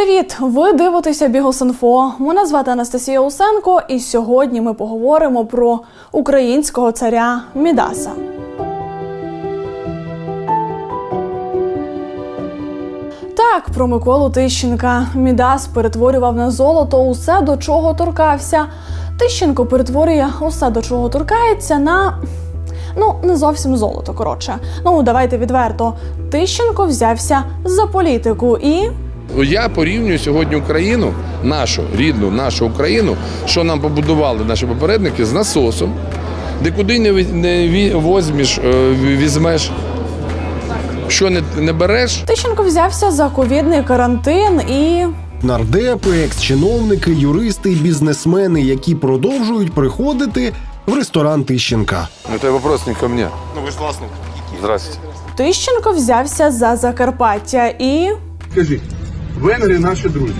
Привіт! Ви дивитеся Бігус.Інфо. Мене звати Анастасія Усенко, і сьогодні ми поговоримо про українського царя Мідаса. Так, про Миколу Тищенка. Мідас перетворював на золото усе, до чого торкався. Тищенко перетворює усе, до чого торкається, на. Ну, не зовсім золото, коротше. Ну, давайте відверто. Тищенко взявся за політику і. Я порівнюю сьогодні Україну, нашу рідну, нашу Україну, що нам побудували наші попередники з насосом, де куди не, ві- не ві- возьмеш, е, візьмеш, що не, не береш, Тищенко взявся за ковідний карантин і. Нардепи, екс-чиновники, юристи, бізнесмени, які продовжують приходити в ресторан Тищенка. Ну, це вопрос не ко мені. Ну ви ж власник. Здравствуйте. Тищенко взявся за Закарпаття і. Кажіть, венгри наші друзі.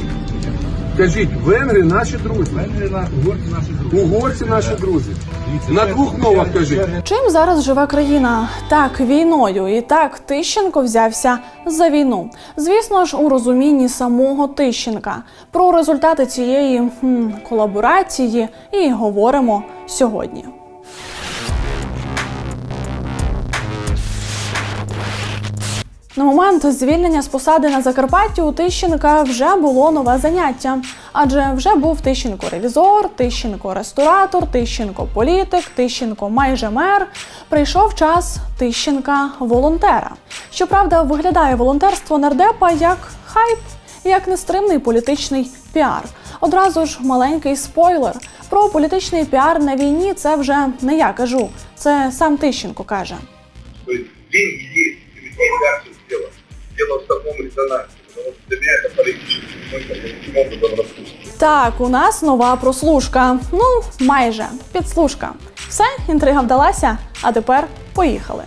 Кажіть, венгри наші друзі. Венгри на угорці наші друзі. Угорці наші друзі. На двох мовах кажіть. Чим зараз живе країна? Так, війною. І так Тищенко взявся за війну. Звісно ж, у розумінні самого Тищенка. Про результати цієї хм, колаборації і говоримо сьогодні. На момент звільнення з посади на Закарпатті у Тищенка вже було нове заняття, адже вже був Тищенко ревізор, Тищенко ресторатор, Тищенко майже мер. Прийшов час Тищенка волонтера. Щоправда, виглядає волонтерство нардепа як хайп, як нестримний політичний піар. Одразу ж маленький спойлер. Про політичний піар на війні це вже не я кажу, це сам Тищенко каже. То есть дело. В самом резонансе, потому что для меня это политический смысл, я таким образом распустил. Так, у нас нова прослушка. Ну, майже підслушка. Все, інтрига вдалася. А тепер поїхали.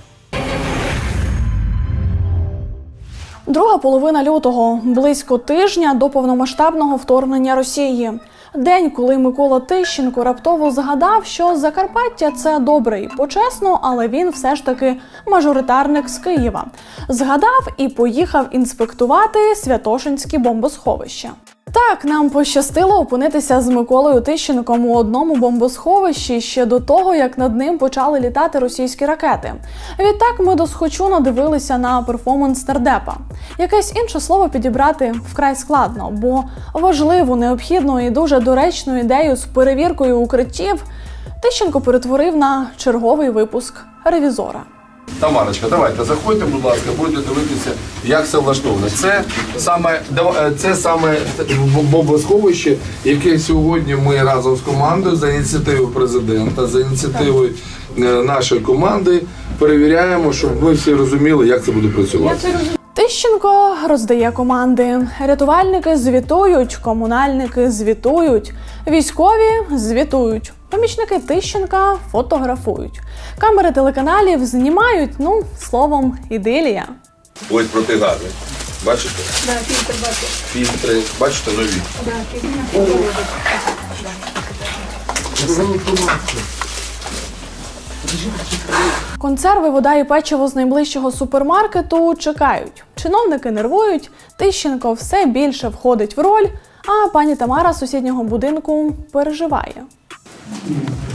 Друга половина лютого, близько тижня до повномасштабного вторгнення Росії. День, коли Микола Тищенко раптово згадав, що Закарпаття це добре і почесно, але він все ж таки мажоритарник з Києва. Згадав і поїхав інспектувати Святошинські бомбосховища. Так, нам пощастило опинитися з Миколою Тищенком у одному бомбосховищі ще до того, як над ним почали літати російські ракети. Відтак ми досхочу надивилися на перформанс нардепа. Якесь інше слово підібрати вкрай складно, бо важливу, необхідну і дуже доречну ідею з перевіркою укриттів Тищенко перетворив на черговий випуск ревізора. Тамарочка, давайте заходьте, будь ласка, будете дивитися, як все влаштовано. Це саме е, це саме бомбосховище, яке сьогодні ми разом з командою за ініціативою президента, за ініціативою е, нашої команди перевіряємо, щоб ви всі розуміли, як це буде працювати. Тищенко роздає команди. Рятувальники звітують, комунальники звітують, військові звітують. Помічники Тищенка фотографують. Камери телеканалів знімають, ну, словом, ідилія. Ось протигази. Бачите? Фільтри, бачите, нові. Консерви, вода і печиво з найближчого супермаркету чекають. Чиновники нервують, Тищенко все більше входить в роль, а пані Тамара з сусіднього будинку переживає.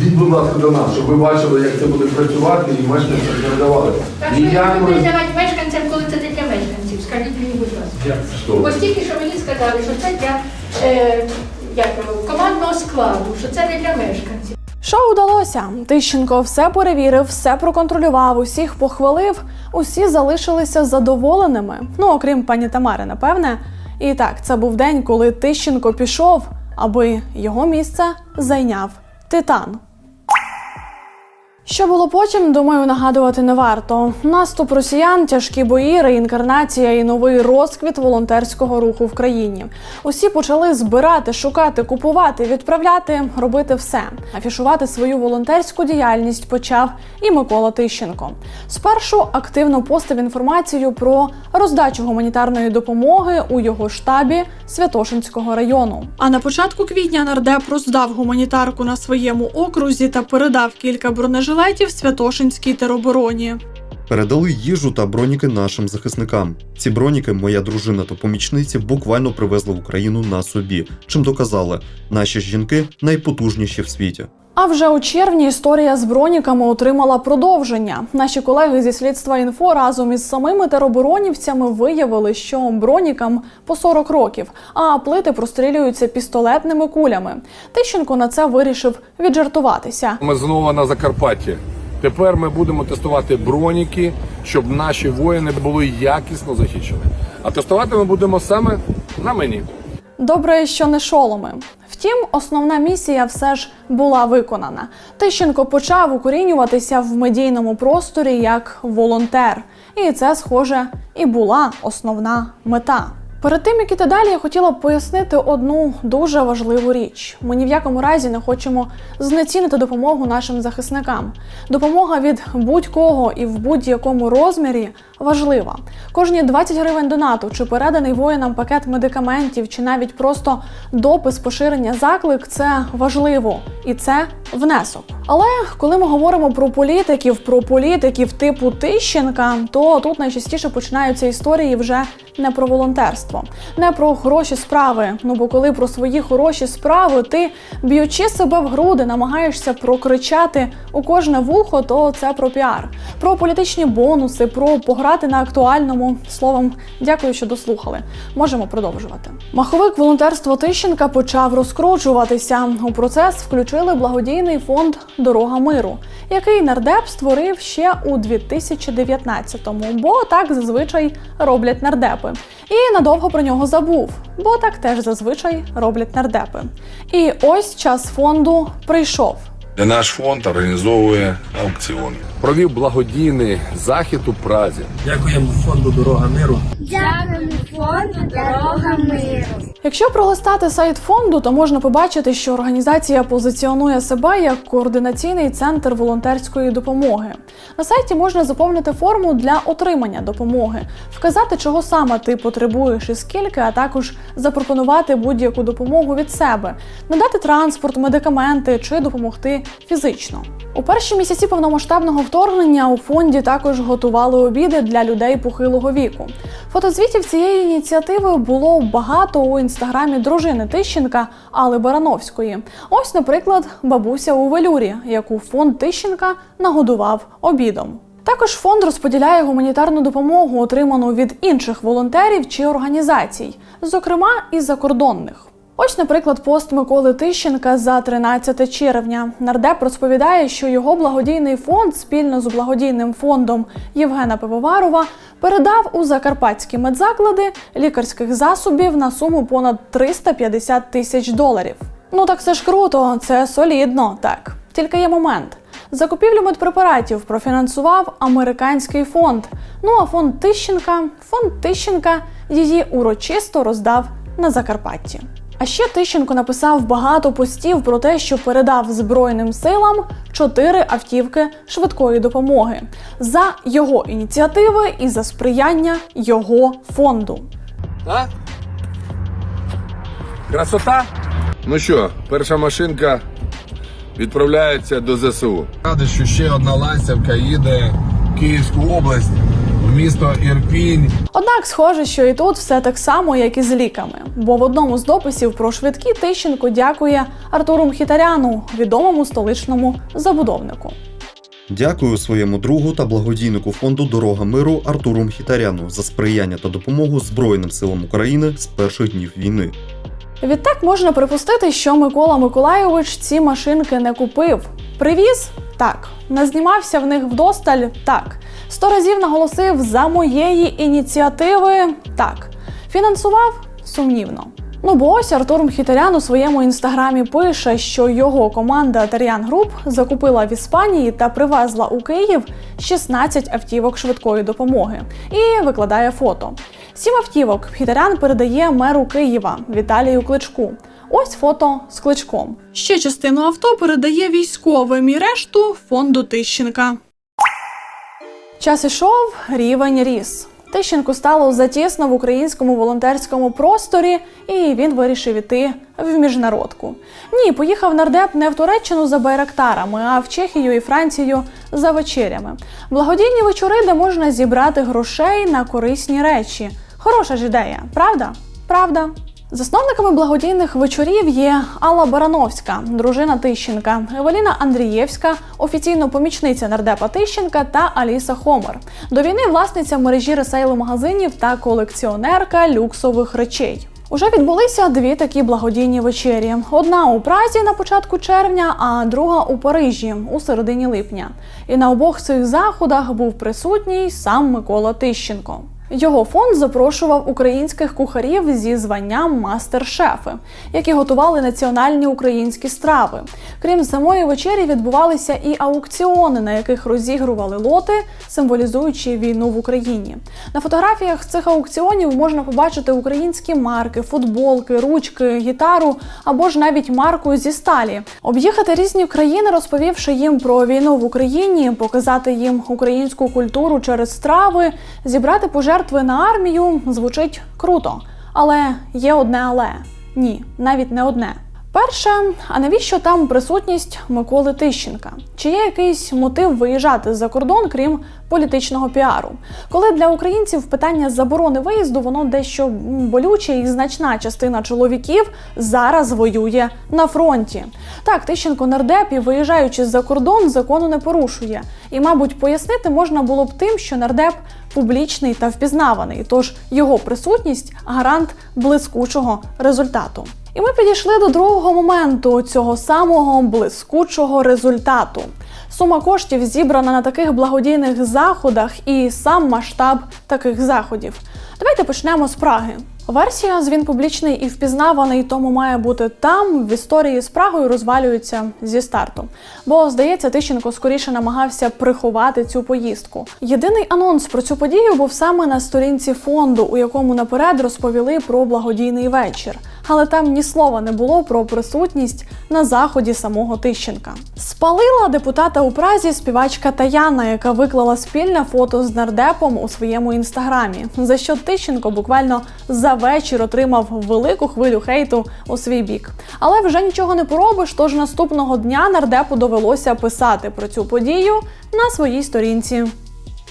Йдіть, будь ласка, до нас, щоб ви бачили, як це буде працювати і мешканцям передавали. Так що ви будете давати мешканцям, коли це для мешканців? Скажіть мені, будь ласка. Ось тільки що мені сказали, що це для е, як, командного складу, що це не для мешканців. Що вдалося? Тищенко все перевірив, все проконтролював, усіх похвалив, усі залишилися задоволеними. Ну, окрім пані Тамари, напевне. І так, це був день, коли Тищенко пішов, аби його місце зайняв Титан. Що було потім, думаю, нагадувати не варто. Наступ росіян, тяжкі бої, реінкарнація і новий розквіт волонтерського руху в країні. Усі почали збирати, шукати, купувати, відправляти, робити все. Афішувати свою волонтерську діяльність почав і Микола Тищенко. Спершу активно постив інформацію про роздачу гуманітарної допомоги у його штабі Святошинського району. А на початку квітня нардеп роздав гуманітарку на своєму окрузі та передав кілька бронежилетів Святошинській теробороні. Передали їжу та броніки нашим захисникам. Ці броніки моя дружина та помічниці буквально привезли в Україну на собі, чим доказали, наші жінки найпотужніші в світі. А вже у червні історія з броніками отримала продовження. Наші колеги зі слідства інфо разом із самими тероборонівцями виявили, що бронікам по 40 років, а плити прострілюються пістолетними кулями. Тищенко на це вирішив віджартуватися. Ми знову на Закарпатті. Тепер ми будемо тестувати броніки, щоб наші воїни були якісно захищені. А тестувати ми будемо саме на мені. Добре, що не шоломи. Втім, основна місія все ж була виконана. Тищенко почав укорінюватися в медійному просторі як волонтер, і це, схоже, і була основна мета. Перед тим як іти далі, я хотіла б пояснити одну дуже важливу річ. Ми ні в якому разі не хочемо знецінити допомогу нашим захисникам. Допомога від будь-кого і в будь-якому розмірі важлива. Кожні 20 гривень донату, чи переданий воїнам пакет медикаментів, чи навіть просто допис поширення заклик це важливо і це внесок. Але коли ми говоримо про політиків, про політиків типу Тищенка, то тут найчастіше починаються історії вже не про волонтерство, не про хороші справи. Ну бо коли про свої хороші справи ти б'ючи себе в груди, намагаєшся прокричати у кожне вухо, то це про піар, про політичні бонуси, про пограти на актуальному. Словом, дякую, що дослухали. Можемо продовжувати. Маховик волонтерства Тищенка почав розкручуватися. У процес включили благодійний фонд Дорога миру, який нардеп створив ще у 2019-му, бо так зазвичай роблять нардепи. І надовго про нього забув, бо так теж зазвичай роблять нардепи. І ось час фонду прийшов. Наш фонд організовує аукціон. Провів благодійний захід у Празі. Дякуємо фонду Дорога миру. Дякуємо фонду Дорога миру. Якщо пролистати сайт фонду, то можна побачити, що організація позиціонує себе як координаційний центр волонтерської допомоги. На сайті можна заповнити форму для отримання допомоги, вказати, чого саме ти потребуєш і скільки, а також запропонувати будь-яку допомогу від себе, надати транспорт, медикаменти чи допомогти фізично. У перші місяці повномасштабного вторгнення у фонді також готували обіди для людей похилого віку. Фотозвітів цієї ініціативи було багато у інстаграмі дружини Тищенка Алли Барановської. Ось, наприклад, бабуся у велюрі, яку фонд Тищенка нагодував обідом. Також фонд розподіляє гуманітарну допомогу, отриману від інших волонтерів чи організацій, зокрема і закордонних. Ось, наприклад, пост Миколи Тищенка за 13 червня. Нардеп розповідає, що його благодійний фонд спільно з благодійним фондом Євгена Пивоварова передав у закарпатські медзаклади лікарських засобів на суму понад 350 тисяч доларів. Ну так це ж круто, це солідно, так. Тільки є момент. Закупівлю медпрепаратів профінансував американський фонд. Ну а фонд Тищенка, фонд Тищенка її урочисто роздав на Закарпатті. А ще Тищенко написав багато постів про те, що передав Збройним силам чотири автівки швидкої допомоги за його ініціативи і за сприяння його фонду. А? Красота? Ну що, перша машинка відправляється до ЗСУ. Радий, що ще одна ластівка їде в Київську область, місто Ірпінь. Однак, схоже, що і тут все так само, як і з ліками. Бо в одному з дописів про швидкі Тищенко дякує Артуру Мхітаряну, відомому столичному забудовнику. Дякую своєму другу та благодійнику фонду Дорога миру Артуру Мхітаряну за сприяння та допомогу Збройним силам України з перших днів війни. Відтак можна припустити, що Микола Миколайович ці машинки не купив. Привіз? Так. Назнімався в них вдосталь? Так. Сто разів наголосив за моєї ініціативи? Так. Фінансував? Сумнівно. Ну бо ось Артур Мхітарян у своєму інстаграмі пише, що його команда Тар'ян Груп закупила в Іспанії та привезла у Київ 16 автівок швидкої допомоги і викладає фото. Сім автівок Мхітарян передає меру Києва Віталію Кличку. Ось фото з кличком. Ще частину авто передає військовим і решту фонду Тищенка. Час ішов, рівень ріс. Тищенку стало затісно в українському волонтерському просторі, і він вирішив іти в міжнародку. Ні, поїхав нардеп не в Туреччину за байрактарами, а в Чехію і Францію за вечерями. Благодійні вечори, де можна зібрати грошей на корисні речі. Хороша ж ідея, правда? Правда. Засновниками благодійних вечорів є Алла Барановська, дружина Тищенка, Евеліна Андрієвська, офіційно помічниця нардепа Тищенка та Аліса Хомер. До війни власниця мережі ресейл-магазинів та колекціонерка люксових речей. Уже відбулися дві такі благодійні вечері: одна у Празі на початку червня, а друга у Парижі у середині липня. І на обох цих заходах був присутній сам Микола Тищенко. Його фонд запрошував українських кухарів зі званням мастер-шефи, які готували національні українські страви. Крім самої вечері, відбувалися і аукціони, на яких розігрували лоти, символізуючи війну в Україні. На фотографіях цих аукціонів можна побачити українські марки, футболки, ручки, гітару або ж навіть марку зі сталі. Об'їхати різні країни, розповівши їм про війну в Україні, показати їм українську культуру через страви, зібрати пожертви на армію звучить круто. Але є одне але ні, навіть не одне. Перше, а навіщо там присутність Миколи Тищенка? Чи є якийсь мотив виїжджати за кордон, крім політичного піару? Коли для українців питання заборони виїзду, воно дещо болюче і значна частина чоловіків зараз воює на фронті. Так, Тищенко нардеп і виїжджаючи за кордон, закону не порушує. І, мабуть, пояснити можна було б тим, що нардеп публічний та впізнаваний, тож його присутність гарант блискучого результату. І ми підійшли до другого моменту цього самого блискучого результату. Сума коштів зібрана на таких благодійних заходах і сам масштаб таких заходів. Давайте почнемо з Праги. Версія з він публічний і впізнаваний, тому має бути там. В історії з Прагою розвалюється зі старту. Бо, здається, Тищенко скоріше намагався приховати цю поїздку. Єдиний анонс про цю подію був саме на сторінці фонду, у якому наперед розповіли про благодійний вечір. Але там ні слова не було про присутність на заході самого Тищенка. Спалила депутата у Празі співачка Таяна, яка виклала спільне фото з нардепом у своєму інстаграмі, за що Тищенко буквально за вечір отримав велику хвилю хейту у свій бік. Але вже нічого не поробиш, тож наступного дня нардепу довелося писати про цю подію на своїй сторінці.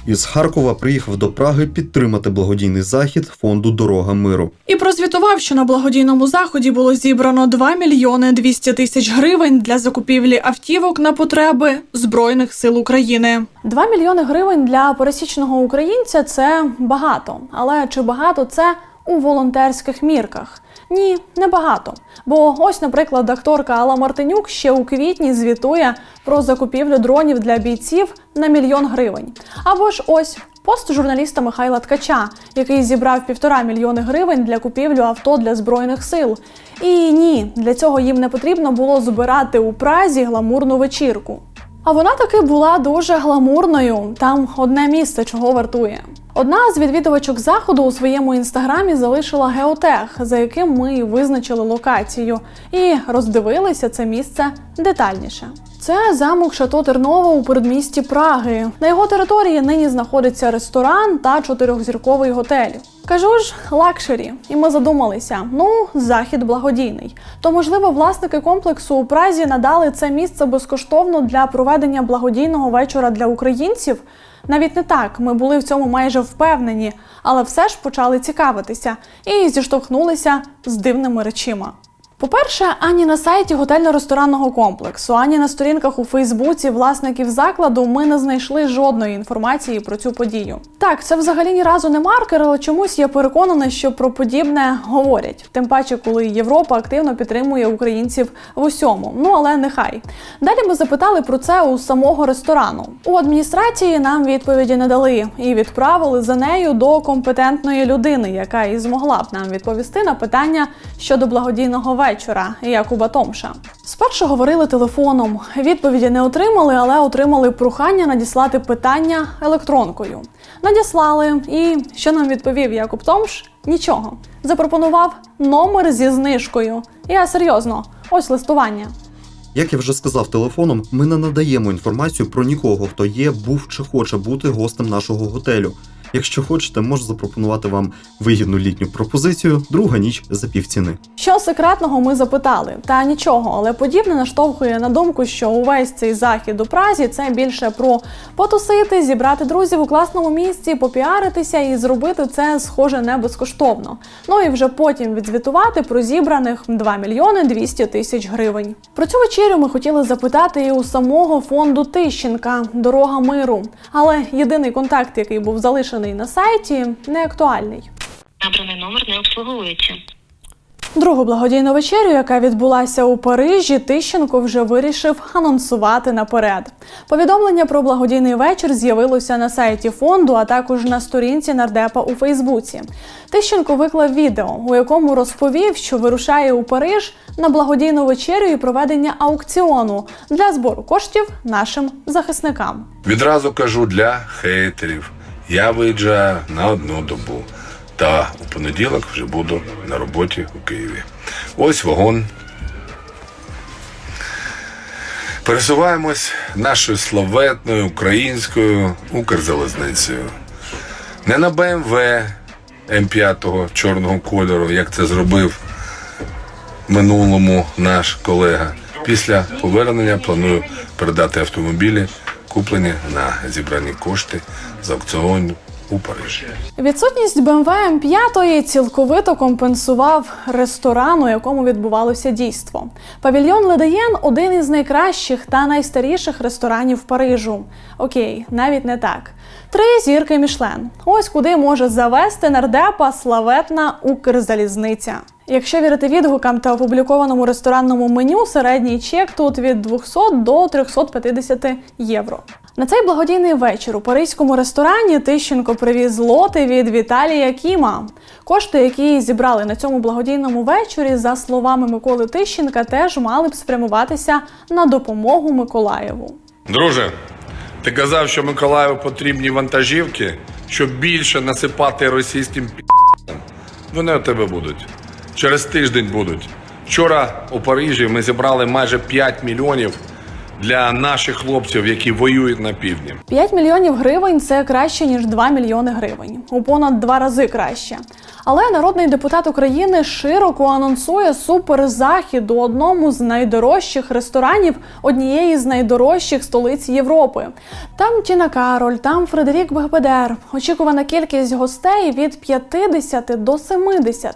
Із Харкова приїхав до Праги підтримати благодійний захід фонду Дорога миру. І прозвітував, що на благодійному заході було зібрано 2 мільйони 200 тисяч гривень для закупівлі автівок на потреби Збройних сил України. 2 мільйони гривень для пересічного українця це багато. Але чи багато це у волонтерських мірках? Ні, не багато. Бо ось, наприклад, акторка Алла Мартинюк ще у квітні звітує про закупівлю дронів для бійців на мільйон гривень. Або ж ось пост журналіста Михайла Ткача, який зібрав півтора мільйони гривень для купівлю авто для збройних сил. І ні, для цього їм не потрібно було збирати у Празі гламурну вечірку. А вона таки була дуже гламурною. Там одне місце чого вартує. Одна з відвідувачок заходу у своєму інстаграмі залишила геотех, за яким ми визначили локацію, і роздивилися це місце детальніше. Це замок Шато Терново у передмісті Праги. На його території нині знаходиться ресторан та чотирьохзірковий готель. Кажу ж, лакшері, і ми задумалися: ну, захід благодійний. То можливо, власники комплексу у Празі надали це місце безкоштовно для проведення благодійного вечора для українців. Навіть не так, ми були в цьому майже впевнені, але все ж почали цікавитися і зіштовхнулися з дивними речима. По-перше, ані на сайті готельно-ресторанного комплексу, ані на сторінках у Фейсбуці власників закладу ми не знайшли жодної інформації про цю подію. Так, це взагалі ні разу не маркер, але чомусь я переконана, що про подібне говорять. Тим паче, коли Європа активно підтримує українців в усьому. Ну але нехай. Далі ми запитали про це у самого ресторану. У адміністрації нам відповіді не дали і відправили за нею до компетентної людини, яка і змогла б нам відповісти на питання щодо благодійного вечора Якуба Томша. Спершу говорили телефоном. Відповіді не отримали, але отримали прохання надіслати питання електронкою. Надіслали, і що нам відповів Якуб Томш? Нічого. Запропонував номер зі знижкою. Я серйозно, ось листування. Як я вже сказав телефоном, ми не надаємо інформацію про нікого, хто є, був чи хоче бути гостем нашого готелю. Якщо хочете, можу запропонувати вам вигідну літню пропозицію, друга ніч за півціни. Що секретного ми запитали? Та нічого, але подібне наштовхує на думку, що увесь цей захід у Празі це більше про потусити, зібрати друзів у класному місці, попіаритися і зробити це схоже не безкоштовно. Ну і вже потім відзвітувати про зібраних 2 мільйони 200 тисяч гривень. Про цю вечерю ми хотіли запитати і у самого фонду Тищенка Дорога миру. Але єдиний контакт, який був залишений на сайті, не актуальний. Набраний номер не обслуговується. Другу благодійну вечерю, яка відбулася у Парижі, Тищенко вже вирішив анонсувати наперед. Повідомлення про благодійний вечір з'явилося на сайті фонду, а також на сторінці нардепа у Фейсбуці. Тищенко виклав відео, у якому розповів, що вирушає у Париж на благодійну вечерю і проведення аукціону для збору коштів нашим захисникам. Відразу кажу для хейтерів. Я виїжджаю на одну добу. Та у понеділок вже буду на роботі у Києві. Ось вагон. Пересуваємось нашою славетною українською Укрзалізницею. Не на БМВ М5 чорного кольору, як це зробив минулому наш колега. Після повернення планую передати автомобілі, куплені на зібрані кошти з аукціону у Парижі. Відсутність BMW m 5 цілковито компенсував ресторан, у якому відбувалося дійство. Павільйон Ледеєн один із найкращих та найстаріших ресторанів Парижу. Окей, навіть не так. Три зірки Мішлен. Ось куди може завести нардепа славетна Укрзалізниця. Якщо вірити відгукам та опублікованому ресторанному меню, середній чек тут від 200 до 350 євро. На цей благодійний вечір у паризькому ресторані Тищенко привіз лоти від Віталія Кіма. Кошти, які зібрали на цьому благодійному вечорі, за словами Миколи Тищенка, теж мали б спрямуватися на допомогу Миколаєву. Друже, ти казав, що Миколаєву потрібні вантажівки, щоб більше насипати російським пі***ям. Вони у тебе будуть. Через тиждень будуть. Вчора у Парижі ми зібрали майже 5 мільйонів для наших хлопців, які воюють на півдні. 5 мільйонів гривень це краще ніж 2 мільйони гривень, у понад два рази краще. Але народний депутат України широко анонсує суперзахід у одному з найдорожчих ресторанів однієї з найдорожчих столиць Європи. Там Тіна Кароль, там Фредерік Бегбедер. Очікувана кількість гостей від 50 до 70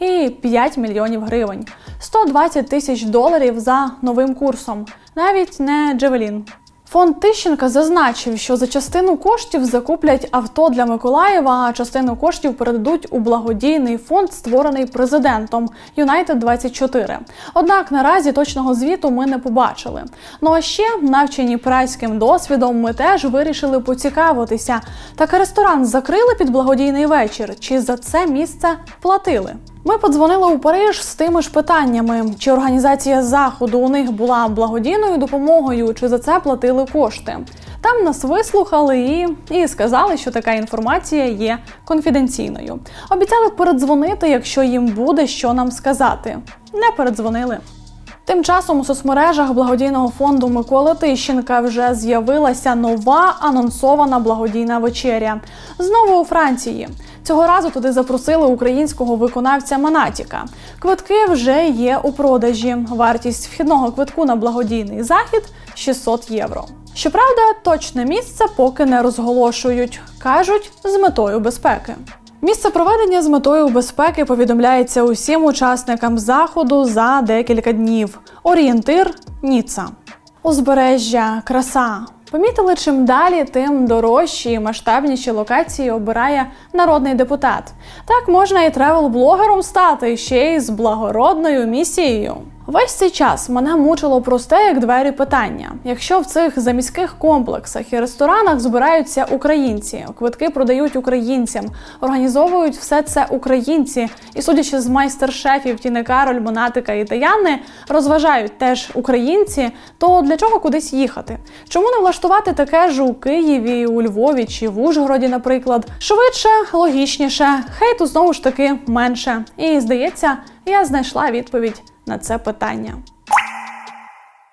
і 5 мільйонів гривень. 120 тисяч доларів за новим курсом. Навіть не Джевелін. Фонд Тищенка зазначив, що за частину коштів закуплять авто для Миколаєва, а частину коштів передадуть у благодійний фонд, створений президентом Юнайтед 24 Однак наразі точного звіту ми не побачили. Ну а ще, навчені прайським досвідом, ми теж вирішили поцікавитися. Так ресторан закрили під благодійний вечір, чи за це місце платили? Ми подзвонили у Париж з тими ж питаннями: чи організація заходу у них була благодійною допомогою, чи за це платили кошти. Там нас вислухали і, і сказали, що така інформація є конфіденційною. Обіцяли передзвонити, якщо їм буде що нам сказати. Не передзвонили. Тим часом у соцмережах благодійного фонду Миколи Тищенка вже з'явилася нова анонсована благодійна вечеря. Знову у Франції. Цього разу туди запросили українського виконавця Манатіка. Квитки вже є у продажі. Вартість вхідного квитку на благодійний захід 600 євро. Щоправда, точне місце поки не розголошують, кажуть, з метою безпеки. Місце проведення з метою безпеки повідомляється усім учасникам заходу за декілька днів. Орієнтир Ніца. Узбережжя, краса. Помітили, чим далі, тим дорожчі і масштабніші локації обирає народний депутат. Так можна і тревел-блогером стати ще й з благородною місією. Весь цей час мене мучило просте як двері питання. Якщо в цих заміських комплексах і ресторанах збираються українці, квитки продають українцям, організовують все це українці, і судячи з майстер-шефів Тіни Кароль, Монатика і Таяни, розважають теж українці, то для чого кудись їхати? Чому не влаштувати таке ж у Києві, у Львові чи в Ужгороді, наприклад? Швидше, логічніше, хейту знову ж таки менше. І здається, я знайшла відповідь на це питання.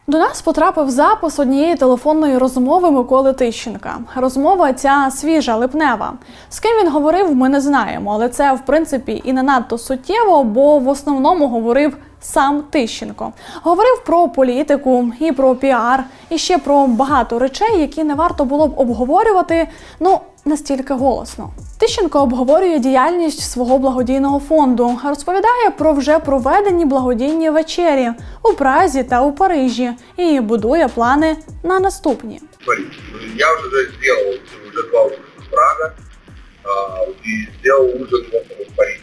До нас потрапив запис однієї телефонної розмови Миколи Тищенка. Розмова ця свіжа, липнева. З ким він говорив, ми не знаємо, але це в принципі і не надто суттєво, бо в основному говорив сам Тищенко. Говорив про політику і про піар, і ще про багато речей, які не варто було б обговорювати. Ну настільки голосно. Тищенко обговорює діяльність свого благодійного фонду, розповідає про вже проведені благодійні вечері у Празі та у Парижі і будує плани на наступні. Я уже сделал уже два ужина в Прага и сделал ужин в Париж.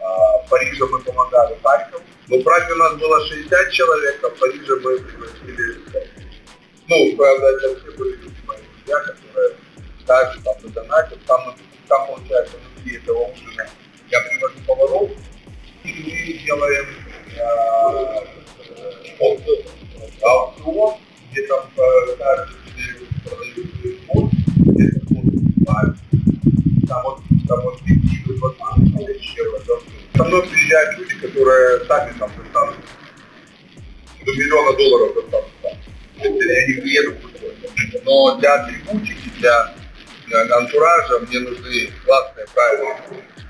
А, в Париже мы помогали Харьков. В Праге у нас было 60 человек, а в Париже мы пригласили 100. Ну, правда, это все были мои друзья, которые также там донатят. Там, там получается, внутри этого ужина я привожу поваров, и мы делаем а, э, аукцион, где там каждый продают свой фонд, где-то фонд покупают. Там вот, там вот 5 до 20 тысяч евро. да. Со мной приезжают люди, которые сами там достанут до миллиона долларов достанут. там. То есть Я не приеду куда-то. Но для атрибутики, для, для антуража мне нужны классные, правильные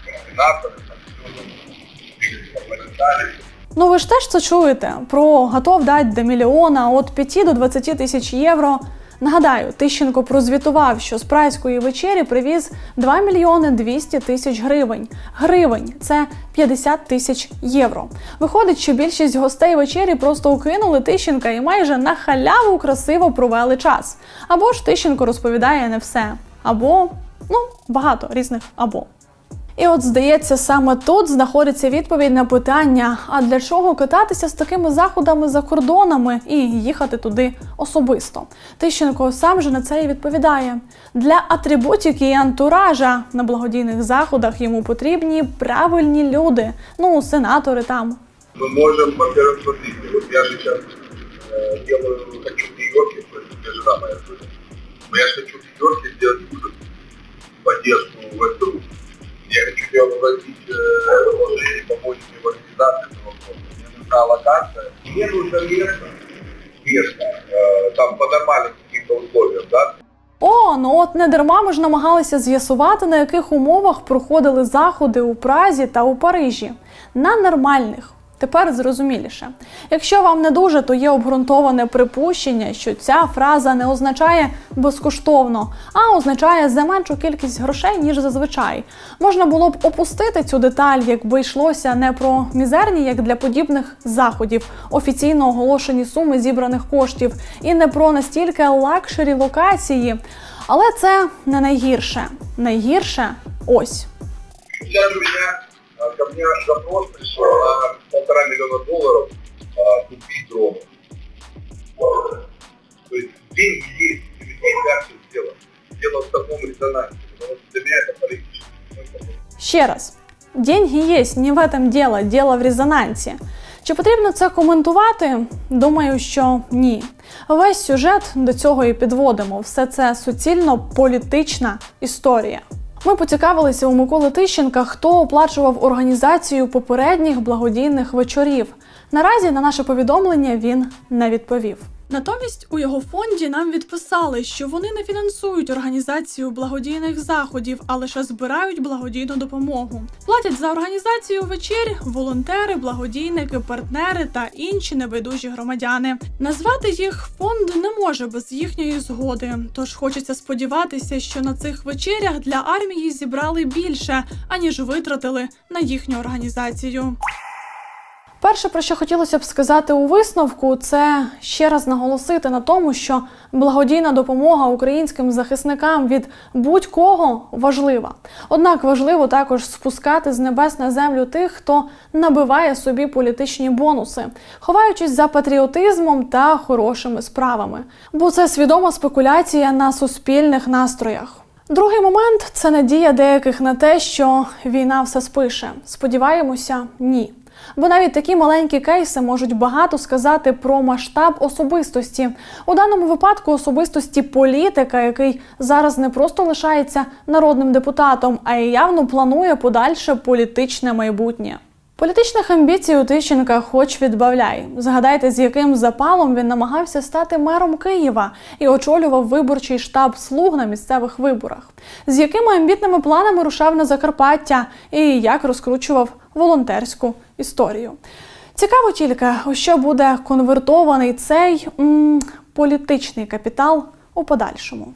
координаторы, там, всё, там, двигатели, там, моментально. Ну ви ж теж це чуєте про готов дати до мільйона, від 5 до 20 тисяч євро. Нагадаю, Тищенко прозвітував, що з прайської вечері привіз 2 мільйони 200 тисяч гривень. Гривень це 50 тисяч євро. Виходить, що більшість гостей вечері просто укинули Тищенка і майже на халяву красиво провели час. Або ж Тищенко розповідає не все, або ну багато різних або. І от здається, саме тут знаходиться відповідь на питання: а для чого кататися з такими заходами за кордонами і їхати туди особисто? Тищенко сам же на це і відповідає: для атрибутики і антуража на благодійних заходах йому потрібні правильні люди, ну сенатори там. мы можем, во-первых, смотрите, вот я же сейчас э, делаю, хочу в Нью-Йорке, то есть мне жена моя звонит. Но я же хочу Место, э, там по нормальным каким-то условиям, да, О, ну от не дарма ми ж намагалися з'ясувати, на яких умовах проходили заходи у Празі та у Парижі. На нормальних. Тепер зрозуміліше. Якщо вам не дуже, то є обґрунтоване припущення, що ця фраза не означає безкоштовно, а означає за меншу кількість грошей, ніж зазвичай. Можна було б опустити цю деталь, якби йшлося не про мізерні, як для подібних заходів, офіційно оголошені суми зібраних коштів, і не про настільки лакшері локації. Але це не найгірше. Найгірше ось. А, ко мне запрос пришел на полтора миллиона долларов а, купить дрон. То есть деньги есть, у людей как все сделано. Дело в таком резонансе, потому что для меня это политический смысл. Ще раз, деньги є, не в этом дело, дело в резонансі. Чи потрібно це коментувати? Думаю, що ні. Весь сюжет до цього і підводимо. Все це суцільно політична історія. Ми поцікавилися у Миколи Тищенка, хто оплачував організацію попередніх благодійних вечорів. Наразі на наше повідомлення він не відповів. Натомість у його фонді нам відписали, що вони не фінансують організацію благодійних заходів, а лише збирають благодійну допомогу. Платять за організацію вечір волонтери, благодійники, партнери та інші небайдужі громадяни. Назвати їх фонд не може без їхньої згоди. Тож хочеться сподіватися, що на цих вечерях для армії зібрали більше, аніж витратили на їхню організацію. Перше, про що хотілося б сказати у висновку, це ще раз наголосити на тому, що благодійна допомога українським захисникам від будь-кого важлива. Однак важливо також спускати з небес на землю тих, хто набиває собі політичні бонуси, ховаючись за патріотизмом та хорошими справами. Бо це свідома спекуляція на суспільних настроях. Другий момент це надія деяких на те, що війна все спише. Сподіваємося, ні. Бо навіть такі маленькі кейси можуть багато сказати про масштаб особистості. У даному випадку особистості політика, який зараз не просто лишається народним депутатом, а й явно планує подальше політичне майбутнє. Політичних амбіцій у Тищенка хоч відбавляй. Згадайте, з яким запалом він намагався стати мером Києва і очолював виборчий штаб слуг на місцевих виборах, з якими амбітними планами рушав на Закарпаття і як розкручував волонтерську історію. Цікаво тільки, у що буде конвертований цей м, політичний капітал у подальшому.